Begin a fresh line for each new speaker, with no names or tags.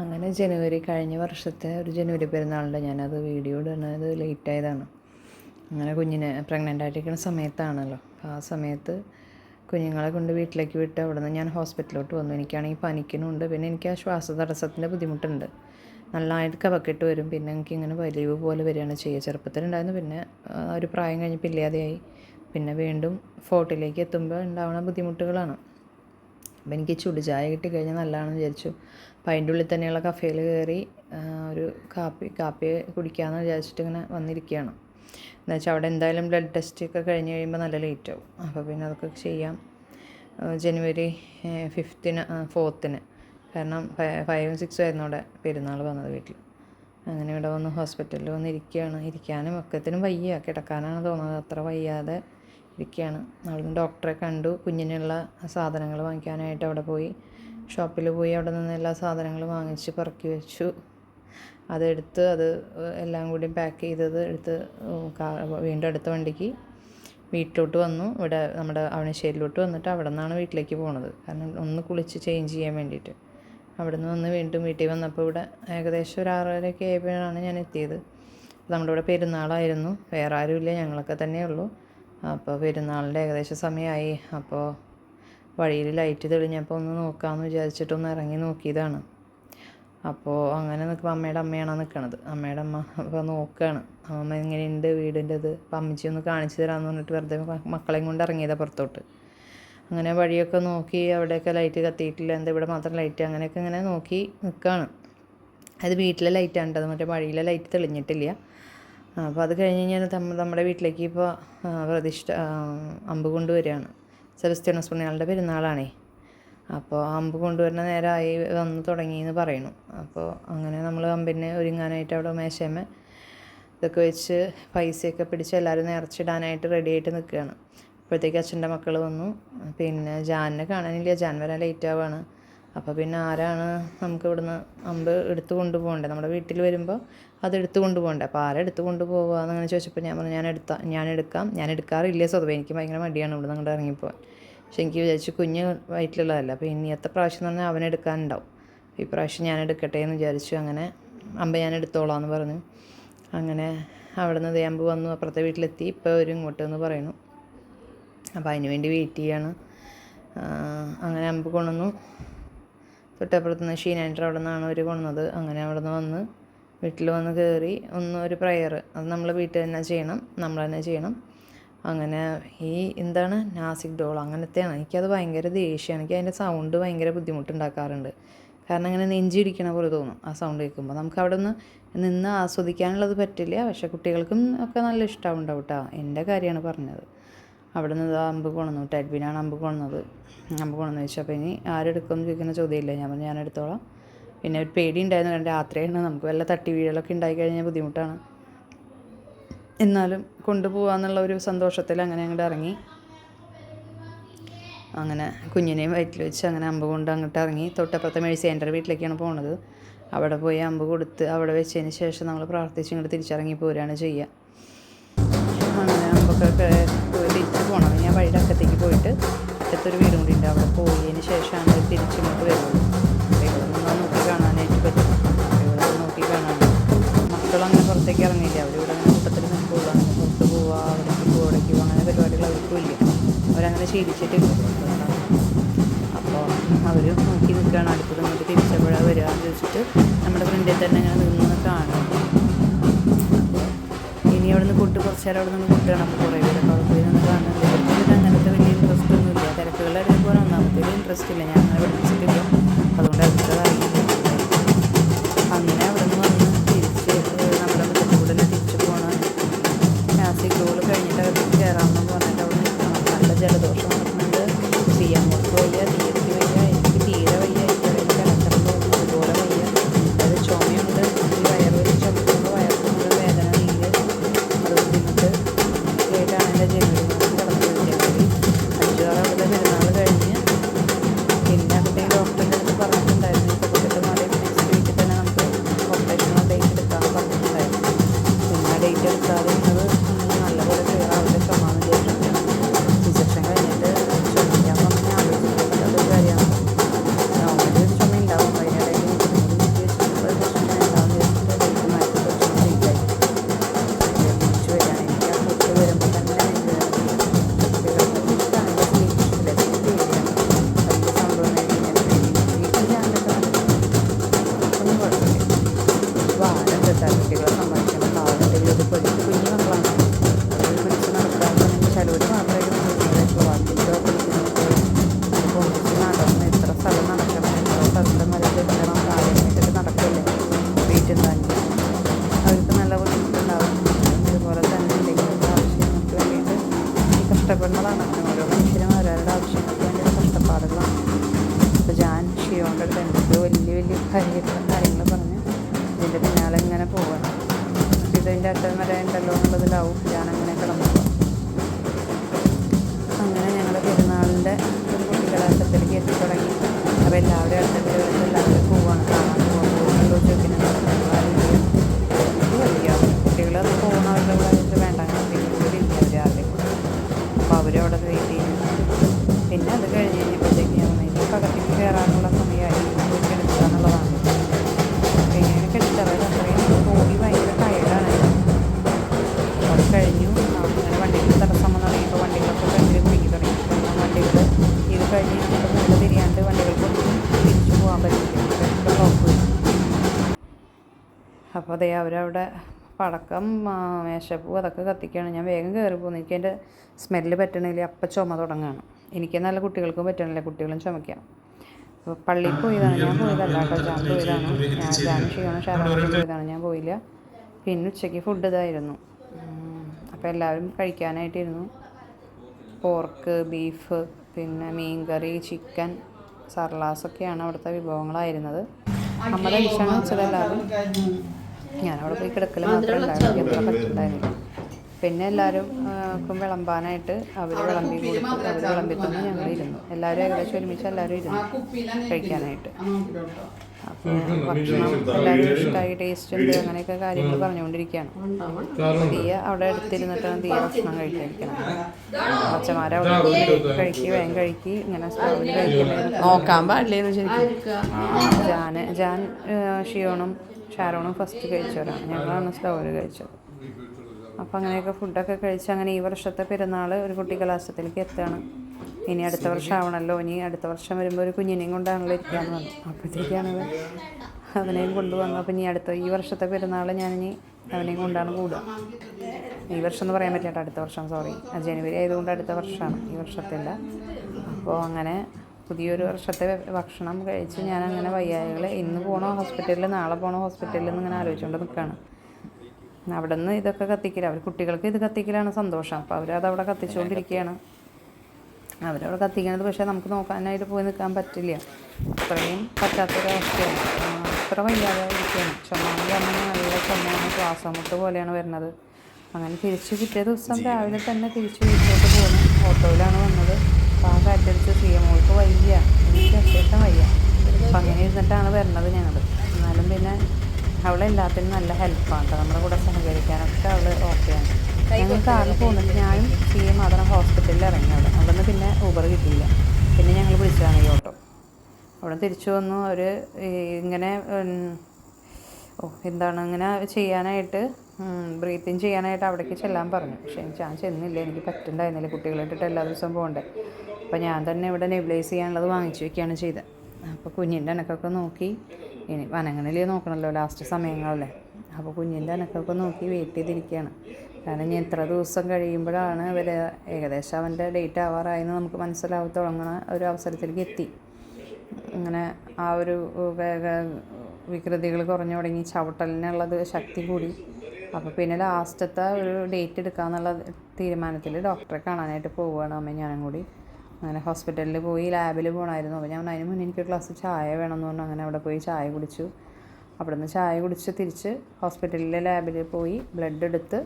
അങ്ങനെ ജനുവരി കഴിഞ്ഞ വർഷത്തെ ഒരു ജനുവരി പെരുന്നാളിന്റെ ഞാനത് വീഡിയോ ഇടുന്നത് ലേറ്റ് ആയതാണ് അങ്ങനെ കുഞ്ഞിനെ പ്രഗ്നന്റ് ആയിട്ടിരിക്കുന്ന സമയത്താണല്ലോ. ആ സമയത്ത് കുഞ്ഞുങ്ങളെ കൊണ്ട് വീട്ടിലേക്ക് വിട്ട് അവിടെ നിന്ന് ഞാൻ ഹോസ്പിറ്റലിലോട്ട് വന്നു. എനിക്കാണെങ്കിൽ പനിക്കുന്നുണ്ട്. പിന്നെ എനിക്ക് ആ ശ്വാസ തടസ്സത്തിന്റെ ബുദ്ധിമുട്ടുണ്ട് നല്ലതായിട്ട് കവക്കിട്ട് വരും. പിന്നെ എനിക്ക് ഇങ്ങനെ വലിവ് പോലെ വരികയാണ് ചെയ്യുക. ചെറുപ്പത്തിലുണ്ടായിരുന്നു. പിന്നെ ഒരു പ്രായം കഴിഞ്ഞപ്പോൾ ഇല്ലാതെയായി പിന്നെ വീണ്ടും ഫോർട്ടിലേക്ക് എത്തുമ്പോൾ ഉണ്ടാവുന്ന ബുദ്ധിമുട്ടുകളാണ്. അപ്പം എനിക്ക് ചുടു ചായ കിട്ടി കഴിഞ്ഞാൽ നല്ലതാണെന്ന് വിചാരിച്ചു. അപ്പം അതിന്റെ ഉള്ളിൽ തന്നെയുള്ള കഫേയിൽ കയറി ഒരു കാപ്പി കാപ്പി കുടിക്കാമെന്ന് വിചാരിച്ചിട്ട് ഇങ്ങനെ വന്നിരിക്കുകയാണ്. എന്ന് വെച്ചാൽ അവിടെ എന്തായാലും ബ്ലഡ് ടെസ്റ്റ് ഒക്കെ കഴിഞ്ഞ് കഴിയുമ്പോൾ നല്ല ലേറ്റ് ആവും. അപ്പോൾ പിന്നെ അതൊക്കെ ചെയ്യാം. ജനുവരി ഫിഫ്ത്തിന് ഫോർത്തിന് കാരണം ഫൈവും സിക്സും ആയിരുന്നു അവിടെ പെരുന്നാൾ വന്നത് വീട്ടിൽ. അങ്ങനെ ഇവിടെ വന്ന് ഹോസ്പിറ്റലിൽ വന്ന് ഇരിക്കുകയാണ്. ഇരിക്കാനും ഒക്കത്തിനും വയ്യ. കിടക്കാനാണ് തോന്നുന്നത്. അത്ര വയ്യാതെ ഇരിക്കുകയാണ്. അവിടുന്ന് ഡോക്ടറെ കണ്ടു. കുഞ്ഞിനുള്ള സാധനങ്ങൾ വാങ്ങിക്കാനായിട്ട് അവിടെ പോയി. ഷോപ്പിൽ പോയി അവിടെ നിന്ന് എല്ലാ സാധനങ്ങളും വാങ്ങിച്ച് പറക്കി വെച്ചു. അതെടുത്ത് അത് എല്ലാം കൂടി പാക്ക് ചെയ്തത് എടുത്ത് വീണ്ടും അടുത്ത വണ്ടിക്ക് വീട്ടിലോട്ട് വന്നു. ഇവിടെ നമ്മുടെ അവണശ്ശേരിയിലോട്ട് വന്നിട്ട് അവിടെ നിന്നാണ് വീട്ടിലേക്ക് പോണത്. കാരണം ഒന്ന് കുളിച്ച് ചേഞ്ച് ചെയ്യാൻ വേണ്ടിയിട്ട്. അവിടെ നിന്ന് വന്ന് വീണ്ടും വീട്ടിൽ വന്നപ്പോൾ ഇവിടെ ഏകദേശം ഒരു ആറരയൊക്കെ ആയപ്പോഴാണ് ഞാൻ എത്തിയത്. നമ്മുടെ ഇവിടെ പെരുന്നാളായിരുന്നു. വേറെ ആരുമില്ല. ഞങ്ങളൊക്കെ തന്നെ ഉള്ളൂ അപ്പോൾ പെരുന്നാളിന്റെ ഏകദേശം സമയമായി. അപ്പോൾ വഴിയിൽ ലൈറ്റ് തെളിഞ്ഞപ്പോൾ ഒന്ന് നോക്കാമെന്ന് വിചാരിച്ചിട്ടൊന്ന് ഇറങ്ങി നോക്കിയതാണ്. അപ്പോൾ അങ്ങനെ നിൽക്കുമ്പോൾ അമ്മയുടെ അമ്മയാണ് നിൽക്കണത്? അമ്മയുടെ അമ്മ അപ്പോൾ നോക്കുകയാണ്. അമ്മ എങ്ങനെയുണ്ട് വീടിന്റെ ഇത്? അപ്പം അമ്മച്ചി ഒന്ന് കാണിച്ചു തരാമെന്ന് പറഞ്ഞിട്ട് വെറുതെ മക്കളെയും കൊണ്ട് ഇറങ്ങിയതാണ് പുറത്തോട്ട്. അങ്ങനെ വഴിയൊക്കെ നോക്കി അവിടെയൊക്കെ ലൈറ്റ് കത്തിയിട്ടില്ല. എന്താ ഇവിടെ മാത്രം ലൈറ്റ് അങ്ങനെയൊക്കെ ഇങ്ങനെ നോക്കി നിൽക്കുകയാണ്. അത് വീട്ടിലെ ലൈറ്റാണ് അത് മറ്റേ വഴിയിലെ ലൈറ്റ് തെളിഞ്ഞിട്ടില്ല. അപ്പോൾ അത് കഴിഞ്ഞ് ഞാൻ നമ്മുടെ വീട്ടിലേക്ക് ഇപ്പോൾ പ്രതിഷ്ഠ അമ്പ് കൊണ്ടുവരികയാണ്. സെബസ്ത്യാനോസ് പുണ്യാളുടെ പെരുന്നാളാണേ. അപ്പോൾ അമ്പ് കൊണ്ടുവരുന്ന നേരമായി വന്ന് തുടങ്ങി എന്ന് പറയുന്നു. അപ്പോൾ അങ്ങനെ നമ്മൾ അമ്പിനെ ഒരുങ്ങാനായിട്ട് അവിടെ മേശമേ ഇതൊക്കെ വെച്ച് പൈസയൊക്കെ പിടിച്ച് എല്ലാവരും നിറച്ചിടാനായിട്ട് റെഡിയായിട്ട് നിൽക്കുകയാണ്. അപ്പോഴത്തേക്ക് അച്ഛന്റെ മക്കൾ വന്നു. പിന്നെ ജാനിനെ കാണാനില്ല. ജാൻ വരാൻ ലേറ്റ് ആവുകയാണ് അപ്പോൾ പിന്നെ ആരാണ് നമുക്ക് ഇവിടുന്ന് അമ്പ് എടുത്തു കൊണ്ടുപോകേണ്ടത്? നമ്മുടെ വീട്ടിൽ വരുമ്പോൾ അത് കൊണ്ടുപോകണ്ട? അപ്പോൾ ആരെ എടുത്ത് കൊണ്ടുപോകുക എന്നങ്ങനെ ചോദിച്ചപ്പോൾ ഞാൻ പറഞ്ഞു ഞാൻ എടുത്താ ഞാൻ എടുക്കാം ഞാൻ എടുക്കാറില്ല സ്വതവേ. എനിക്ക് ഭയങ്കര മടിയാണ് ഇവിടെ നിങ്ങളുടെ ഇറങ്ങിപ്പോവാൻ. പക്ഷെ എനിക്ക് വിചാരിച്ചു കുഞ്ഞ് വയറ്റിലുള്ളതല്ല. അപ്പോൾ ഇനി എത്ര പ്രാവശ്യം എന്ന് പറഞ്ഞാൽ അവനെടുക്കാനുണ്ടാവും ഈ പ്രാവശ്യം ഞാൻ എടുക്കട്ടെ എന്ന് വിചാരിച്ചു. അങ്ങനെ അമ്പ ഞാൻ എടുത്തോളാം എന്ന് പറഞ്ഞു. അങ്ങനെ അവിടെ നിന്ന് അമ്പ് വന്നു. അപ്പുറത്തെ വീട്ടിലെത്തി. ഇപ്പോൾ ഒരു ഇങ്ങോട്ട് എന്ന് പറയുന്നു. അപ്പോൾ അതിന് വേണ്ടി വെയിറ്റ് ചെയ്യാണ്. അങ്ങനെ അമ്പ് കൊണ്ടുവന്നു. തൊട്ടപ്പുറത്ത് നിന്ന് ഷീനാൻഡർ അവിടെ നിന്നാണ് അവർ കൊണ്ടുവന്നത്. അങ്ങനെ അവിടെ നിന്ന് വന്ന് വീട്ടിൽ വന്ന് കയറി ഒന്ന് ഒരു പ്രയർ അത് നമ്മൾ വീട്ടിൽ തന്നെ ചെയ്യണം നമ്മൾ തന്നെ ചെയ്യണം. അങ്ങനെ ഈ എന്താണ് നാസിക് ഡോൾ അങ്ങനത്തെയാണ്. എനിക്കത് ഭയങ്കര ദേഷ്യമാണ് എനിക്ക് അതിന്റെ സൗണ്ട് ഭയങ്കര ബുദ്ധിമുട്ടുണ്ടാക്കാറുണ്ട്. കാരണം ഇങ്ങനെ നെഞ്ചിടിക്കണ പോലെ തോന്നും ആ സൗണ്ട് കേൾക്കുമ്പോൾ നമുക്ക് അവിടെ നിന്ന് നിന്ന് ആസ്വദിക്കാനുള്ളത് പറ്റില്ല. പക്ഷെ കുട്ടികൾക്കും ഒക്കെ നല്ല ഇഷ്ടമുണ്ടാവും കേട്ടോ എന്റെ കാര്യമാണ് പറഞ്ഞത്. അവിടെ നിന്ന് അമ്പ് കൊണന്നു. ടെഡ്ബിനാണ് അമ്പ് കൊണന്നത്. അമ്പ് കൊണെന്ന് വെച്ചപ്പോൾ ഇനി ആരെടുക്കുമെന്ന് ചോദിക്കുന്ന ചോദ്യമില്ല. ഞാൻ പറഞ്ഞു ഞാൻ എടുത്തോളാം പിന്നെ ഒരു പേടി ഉണ്ടായിരുന്നു കാരണം രാത്രിയാണ് നമുക്ക് വല്ല തട്ടി വീഴലൊക്കെ ഉണ്ടായി കഴിഞ്ഞാൽ ബുദ്ധിമുട്ടാണ്. എന്നാലും കൊണ്ടുപോകാന്നുള്ള ഒരു സന്തോഷത്തിൽ അങ്ങനെ അങ്ങോട്ട് ഇറങ്ങി. അങ്ങനെ കുഞ്ഞിനെയും വയറ്റിൽ വെച്ച് അങ്ങനെ അമ്പ് കൊണ്ട് അങ്ങോട്ട് ഇറങ്ങി. തൊട്ടപ്പുറത്തെ മെഴ്സേന്റെ വീട്ടിലേക്കാണ് പോണത്. അവിടെ പോയി അമ്പ് കൊടുത്ത് അവിടെ വെച്ചതിന് ശേഷം നമ്മൾ പ്രാർത്ഥിച്ച് ഇങ്ങോട്ട് തിരിച്ചിറങ്ങി പോരുകയാണ് ചെയ്യുക. അങ്ങനെ അമ്പൊക്കെ തിരിച്ച് പോകണം ഞാൻ വഴിയുടെ അക്കത്തേക്ക് പോയിട്ട് അടുത്തൊരു വീടും കൂടി ഉണ്ട്. അവിടെ പോയതിന് ശേഷമാണ് തിരിച്ചിങ്ങോട്ട് വരുള്ളൂ മക്കളങ്ങനെ പുറത്തേക്ക് ഇറങ്ങിയില്ല? ഇവിടെ അങ്ങനെ കൂട്ടത്തിൽ നിൽക്കുള്ളൂ അങ്ങനെ പുറത്ത് പോവുക അവിടേക്ക് പോവുക അവിടേക്ക് പോവുക. അങ്ങനെ പരിപാടികൾ അവർക്കും ഇല്ല അവരങ്ങനെ ശീലിച്ചിട്ടില്ല. അപ്പോൾ അവർ നോക്കി നിൽക്കുകയാണ്. അടുത്ത് നിന്നിട്ട് തിരിച്ചപ്പോഴാണ് വരിക എന്ന് ചോദിച്ചിട്ട് നമ്മുടെ ഫ്രണ്ടിൽ തന്നെ ഇങ്ങനെ നിന്ന് കാണും. ഇനി അവിടെ നിന്ന് കൂട്ട് കുറച്ച് നേരം അവിടെ നിന്ന് കൂട്ടുകയാണ്. അപ്പോൾ കുറേ പേരൊക്കെ ചെയ്യാൻ മുട്ട് വയ്യ അങ്ങനെ ഓരോ മനുഷ്യരും അവരവരുടെ ആവശ്യങ്ങൾക്ക് വേണ്ടിയുള്ള കഷ്ടപ്പാടുകളാണ് അപ്പോൾ ഞാൻ ഷിയോന്റെ അടുത്ത് എന്തൊക്കെയോ വലിയ വലിയ കാര്യങ്ങളും കാര്യങ്ങളും പറഞ്ഞ് ഇതിന്റെ പിന്നാലെ ഇങ്ങനെ പോവാണ്. അപ്പോൾ ഇതിന്റെ എന്നുള്ളതിലാവും അങ്ങനെ കിടന്നു അങ്ങനെ ഞങ്ങളുടെ പെരുന്നാളിന്റെ ഒരു കുട്ടികളാട്ടത്തിലേക്ക് എത്തി തുടങ്ങി അപ്പോൾ ദേ അവരവിടെ പടക്കം മേശപ്പൂ അതൊക്കെ കത്തിക്കുകയാണ് ഞാൻ വേഗം കയറി പോകുന്നു എനിക്ക് അതിന്റെ സ്മെല്ല് പറ്റണില്ല. അപ്പം ചുമ തുടങ്ങുകയാണ് എനിക്ക് നല്ല കുട്ടികൾക്കും പറ്റണില്ല. കുട്ടികളും ചുമയ്ക്കാം. അപ്പോൾ പള്ളിയിൽ പോയതാണ്. ഞാൻ പോയതല്ല കേട്ടോ. ഞാൻ പോയതാണ്. ഞാൻ ക്ഷീണം ഷാറാണ് പോയതാണ്. ഞാൻ പോയില്ല. പിന്നെ ഉച്ചയ്ക്ക് ഫുഡ് ഇതായിരുന്നു. അപ്പോൾ എല്ലാവരും കഴിക്കാനായിട്ടിരുന്നു. പോർക്ക് ബീഫ് പിന്നെ മീൻ കറി ചിക്കൻ സർലാസൊക്കെയാണ് അവിടുത്തെ വിഭവങ്ങളായിരുന്നത്. അമ്മ കഴിച്ചാണ് വെച്ചത് എല്ലാവരും. ഞാനവിടെ പോയി കിടക്കൽ മാത്രമേ ഉണ്ടായിരുന്നു പറ്റുണ്ടായിരുന്നില്ല. പിന്നെ എല്ലാവരും ക്കും വിളമ്പാനായിട്ട് അവർ വിളമ്പി കൊടുത്തു. അവർ വിളമ്പി തന്നെ ഞങ്ങൾ ഇരുന്നു എല്ലാവരും ഏകദേശം ഒരുമിച്ച് എല്ലാവരും ഇരുന്നു കഴിക്കാനായിട്ട്. അപ്പോൾ ഭക്ഷണം എല്ലാവരും ഇഷ്ടമായി ടേസ്റ്റ് ഉണ്ട് അങ്ങനെയൊക്കെ കാര്യങ്ങൾ പറഞ്ഞുകൊണ്ടിരിക്കുകയാണ്. തീയ അവിടെ അടുത്തിരുന്നിട്ടാണ് തീയ ഭക്ഷണം കഴിക്കാതിരിക്കണം. അച്ഛന്മാരവിടെ കഴിക്ക് വേഗം കഴിക്കി ഇങ്ങനെ സ്റ്റൗവിൽ കഴിക്കുന്നത്
നോക്കാൻ പാടില്ലേന്ന് ശരിക്കും.
ജാൻ ഷിയോണും ഷാരോണും ഫസ്റ്റ് കഴിച്ചവരാണ്. ഞങ്ങളാണ് സ്റ്റൗവിൽ കഴിച്ചത്. അപ്പോൾ അങ്ങനെയൊക്കെ ഫുഡൊക്കെ കഴിച്ച് അങ്ങനെ ഈ വർഷത്തെ പെരുന്നാൾ ഒരു കുട്ടി കലാശത്തിലേക്ക് എത്തുകയാണ് ഇനി അടുത്ത വർഷം ആവണമല്ലോ ഇനി അടുത്ത വർഷം വരുമ്പോൾ ഒരു കുഞ്ഞിനെയും കൊണ്ടാണല്ലോ ഇരിക്കാന്ന് പറഞ്ഞു. അപ്പോഴത്തേക്കാണത് അവനെയും കൊണ്ടുവന്നു അപ്പം ഇനി അടുത്ത ഈ വർഷത്തെ പെരുന്നാൾ ഞാനിനി അവനെയും കൊണ്ടാണ് കൂടുക. ഈ വർഷം എന്ന് പറയാൻ പറ്റില്ല അടുത്ത വർഷം. സോറി ജനുവരി ആയതുകൊണ്ട് അടുത്ത വർഷമാണ്. ഈ വർഷത്തില്ല. അപ്പോൾ അങ്ങനെ പുതിയൊരു വർഷത്തെ ഭക്ഷണം കഴിച്ച് ഞാൻ അങ്ങനെ വയ്യായകൾ ഇന്ന് പോകണോ ഹോസ്പിറ്റലിൽ നാളെ പോകണോ ഹോസ്പിറ്റലിൽ എന്ന് ഇങ്ങനെ ആലോചിച്ചുകൊണ്ട് നിൽക്കുകയാണ് അവിടെ നിന്ന് ഇതൊക്കെ കത്തിക്കില്ല അവർ കുട്ടികൾക്ക് ഇത് കത്തിക്കലാണ് സന്തോഷം. അപ്പോൾ അവരത് അവിടെ കത്തിച്ചുകൊണ്ടിരിക്കുകയാണ് അവരവിടെ കത്തിക്കണത് പക്ഷേ നമുക്ക് നോക്കാനായിട്ട് പോയി നിൽക്കാൻ പറ്റില്ല. അത്രയും പറ്റാത്തൊരവസ്ഥയാണ്. അത്ര വയ്യാതെ ഇരിക്കുകയാണ് ചുമ്മാ പറഞ്ഞാൽ നല്ല ചുമയാണ് ശ്വാസമുട്ട് പോലെയാണ് വരുന്നത്. അങ്ങനെ തിരിച്ച് പിറ്റേ ദിവസം രാവിലെ തന്നെ തിരിച്ച് വീട്ടിലോട്ട് പോകുന്നു. ഓട്ടോയിലാണ് വന്നത്. അപ്പോൾ ആ കാറ്റടിച്ച് സി എമ്മോൾക്ക് വയ്യ. എനിക്ക് അത്യാവശ്യം വയ്യ. അപ്പം അങ്ങനെ ഇരുന്നിട്ടാണ് വരുന്നത് ഞങ്ങൾ എന്നാലും പിന്നെ അവളെല്ലാത്തിനും നല്ല ഹെൽപ്പാണ് കേട്ടോ നമ്മുടെ കൂടെ സഹകരിക്കാനൊക്കെ അവൾ ഓക്കെയാണ് ഞങ്ങൾ കാറിൽ പോകുന്നുണ്ട്. ഞാനും സി എം മാത്രം ഹോസ്പിറ്റലിൽ ഇറങ്ങി അവിടെ. അവിടെ നിന്ന് പിന്നെ ഊബർ കിട്ടിയില്ല. പിന്നെ ഞങ്ങൾ വിളിച്ചതാണ് ഈ ഓട്ടോ. അവിടെ തിരിച്ചു വന്നു. അവർ ഇങ്ങനെ ഓ എന്താണ് അങ്ങനെ ചെയ്യാനായിട്ട് ബ്രീത്തിങ് ചെയ്യാനായിട്ട് അവിടേക്ക് ചെല്ലാൻ പറഞ്ഞു. പക്ഷേ ഞാൻ ചെന്നില്ല. എനിക്ക് പറ്റുണ്ടായിരുന്നില്ല. കുട്ടികളെ ഇട്ടിട്ട് എല്ലാ ദിവസവും പോകണ്ടേ. അപ്പോൾ ഞാൻ തന്നെ ഇവിടെ നെബിലൈസ് ചെയ്യാനുള്ളത് വാങ്ങിച്ചു വയ്ക്കുകയാണ് ചെയ്തത്. അപ്പോൾ കുഞ്ഞിന്റെ അനക്കൊക്കെ നോക്കി ഇനി വനങ്ങളിലേ നോക്കണമല്ലോ ലാസ്റ്റ് സമയങ്ങളല്ലേ. അപ്പോൾ കുഞ്ഞിന്റെ അനക്കൊക്കെ നോക്കി വെയിറ്റ് ചെയ്തിരിക്കുകയാണ് കാരണം ഇനി എത്ര ദിവസം കഴിയുമ്പോഴാണ് ഇവർ ഏകദേശം അവന്റെ ഡേറ്റ് ആവാറായെന്ന് നമുക്ക് മനസ്സിലാവും. തുടങ്ങുന്ന ഒരു അവസരത്തിലേക്ക് എത്തി. അങ്ങനെ ആ ഒരു വികൃതികൾ കുറഞ്ഞു തുടങ്ങി. ചവിട്ടലിനുള്ളത് ശക്തി കൂടി. അപ്പോൾ പിന്നെ ലാസ്റ്റത്തെ ഒരു ഡേറ്റ് എടുക്കാമെന്നുള്ള തീരുമാനത്തിൽ ഡോക്ടറെ കാണാനായിട്ട് പോവുകയാണ് അമ്മ ഞാനും കൂടി. അങ്ങനെ ഹോസ്പിറ്റലിൽ പോയി ലാബിൽ പോകണമായിരുന്നു അപ്പോൾ ഞാൻ അതിന് മുന്നേ എനിക്ക് ഗ്ലാസ് ചായ വേണമെന്ന് പറഞ്ഞു. അങ്ങനെ അവിടെ പോയി ചായ കുടിച്ചു. അവിടെ നിന്ന് ചായ കുടിച്ച് തിരിച്ച് ഹോസ്പിറ്റലിലെ ലാബിൽ പോയി ബ്ലഡ് എടുത്ത്